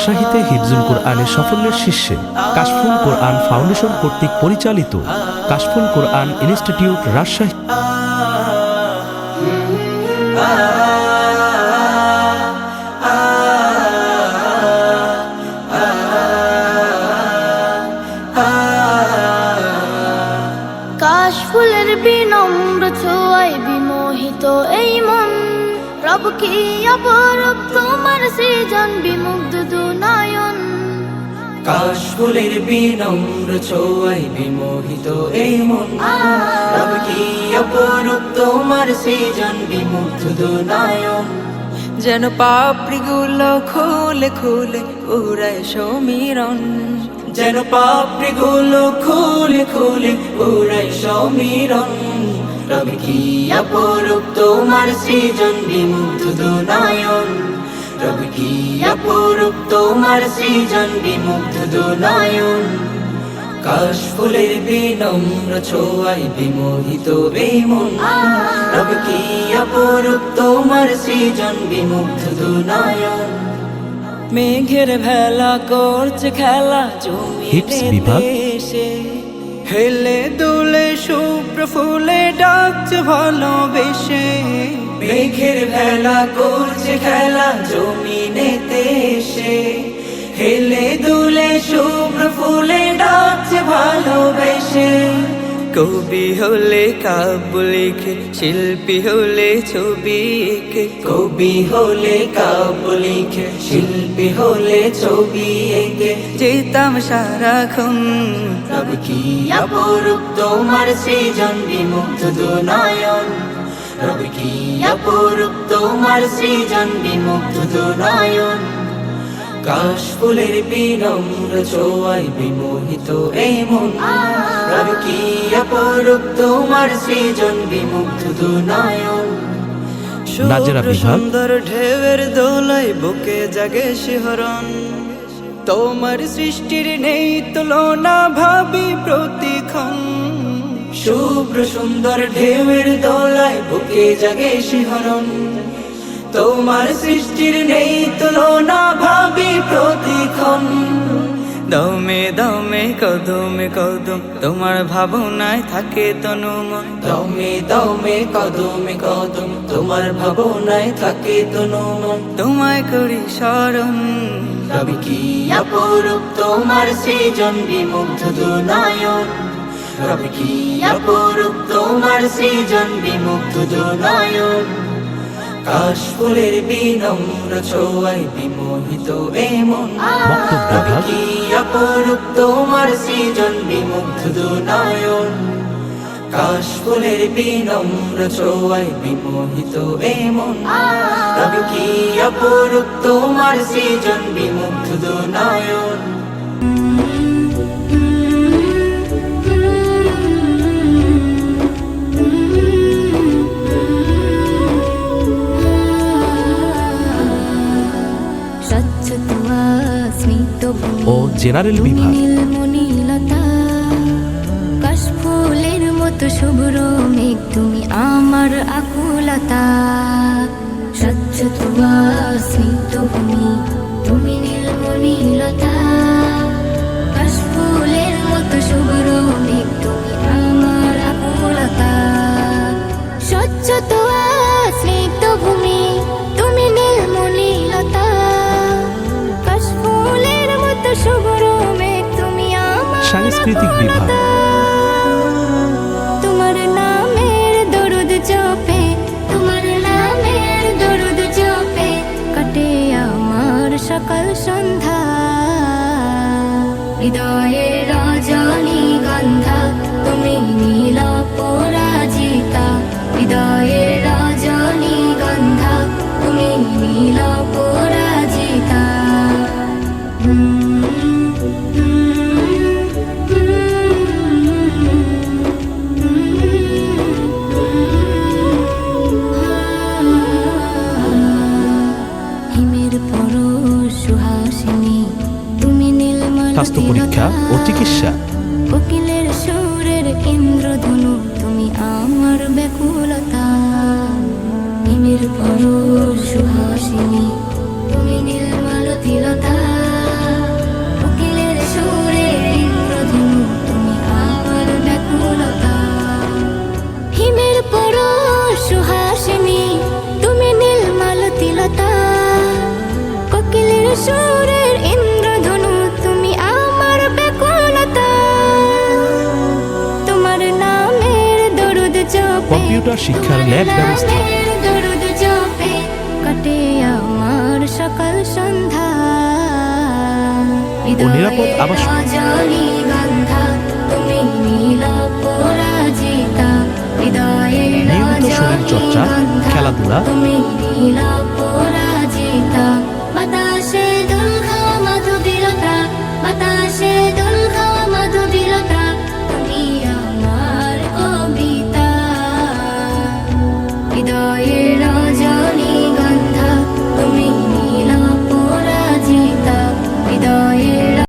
রাজশাহীতে হিফজুল কোরআনের সাফল্যের শীর্ষে কাশফুল কোরআন ফাউন্ডেশন কর্তৃক পরিচালিত কাশফুল কোরআন ইনস্টিটিউট রাজশাহী। কাশ ফুলের বিনম্র ছোঁয়ায় বিমোহিত এই মন রব কি অপরূপ? তোমার সৃজন বিমুগ্ধ দুনায়ন। কাশ ফুলের বিনম্র ছোঁয়ায় বিমোহিত এই মন। রব কি অপরূপ? তোমার সৃজন বিমুগ্ধ দুনায়ন। যেন পাপড়িগুলো খুলে খুলে উড়ায় সমীরণ। যেন পাপড়িগুলো খুলে খুলে উড়ায় সমীরণ। রব কি অপরূপ? তোমার সৃজন বিমুগ্ধ দুনায়ন। রব কি অপরূপ? তোমার সৃজন বিমুগ্ধ দুনায়ন। কাশ ফুলের বিনম্র ছোঁয়ায় বিমোহিত বেমন রব কি অপরূপ? তোমার সৃজন বিমুগ্ধ দুনায়ন। মেঘের ভেলা করছে খেলা জমি। হেলে শুভ্র ফুলে ডাকছে ভালোবেসে। মেঘের ভেলা করছে খেলা জমিনেতে এসে। হেলে দুলে শুভ্র কবি হলে কাব্য লিখে শিল্পী হলে ছবি এঁকে কবি হলে কাব্য লিখে শিল্পী হলে ছবি এঁকে যেতাম সারাক্ষণ। রব কি অপরূপ তোমার সৃজন বিমুগ্ধ দুনয়ন? রব কি অপরূপ তোমার সৃজন বিমুগ্ধ দুনয়ন? কাশ ফুলের বিনম্র ছোঁয়ায় বিমোহিত এই মন। রব কি অপরূপ তোমার সৃজন বিমুগ্ধ দুনয়ন। নাজেরা বিভাগ। সুন্দর ঢেউয়ের দোলায় বুকে জাগে শিহরণ। তোমার সৃষ্টির নেই তুলনা ভাবি প্রতিক্ষণ। শুভ্র সুন্দর ঢেউয়ের দোলায় বুকে জাগে শিহরণ। তোমার সৃষ্টির নেই তুলনা ভাবি প্রতিক্ষণ। দমে দমে কদমে কদম। তোমার ভাবনায় থাকে তনু মন দমে দমে কদমে কদম। তোমার ভাবনায় থাকে তনু মন তোমায় করি স্মরণ রবি কি অপরূপ? তোমার সৃজন বিমুগ্ধ দুনয়ন। রবি কি অপরূপ? তোমার সৃজন বিমুগ্ধ দুনয়ন। কাশ ফুলের বিনম্র ছোঁয়ায় বিমোহিত এমন কি অপরূপ তোমার সৃজন বিমুগ্ধ দুনয়ন কাশ ফুলের বিনম্র ছোঁয়ায় বিমোহিত এমন রবি কি অপরূপ তোমার সৃজন বিমুগ্ধ দুনয়ন জেনারেল বিভাগ। কাশফুলের মতো শুভ্র মেঘ তুমি আমার আকুলতা। স্বচ্ছ ভূমি তুমি নীলমণিলতা। সাংস্কৃতিক বিভাগ। তোমার নামের তোমার নামের কাটে আমার সকাল সন্ধ্যা। হৃদয়ে রজনী গন্ধা, তুমি নীল পরাজিতা। হৃদয়ে রজনী গন্ধা, তুমি নীল পরাজিতা। হিমের স্বাস্থ্য পরীক্ষা ও চিকিৎসা। কোকিলের সুরের ইন্দ্রধনু তুমি আমার ব্যাকুলতা। হিমের পরশ সুহাসিনী, তুমি নির্মল তিলতা। কম্পিউটার শিক্ষার ল্যাব ব্যবস্থা। ও নিরাপদ আবাস। নিয়মিত শরীর চর্চা, খেলাধুলা,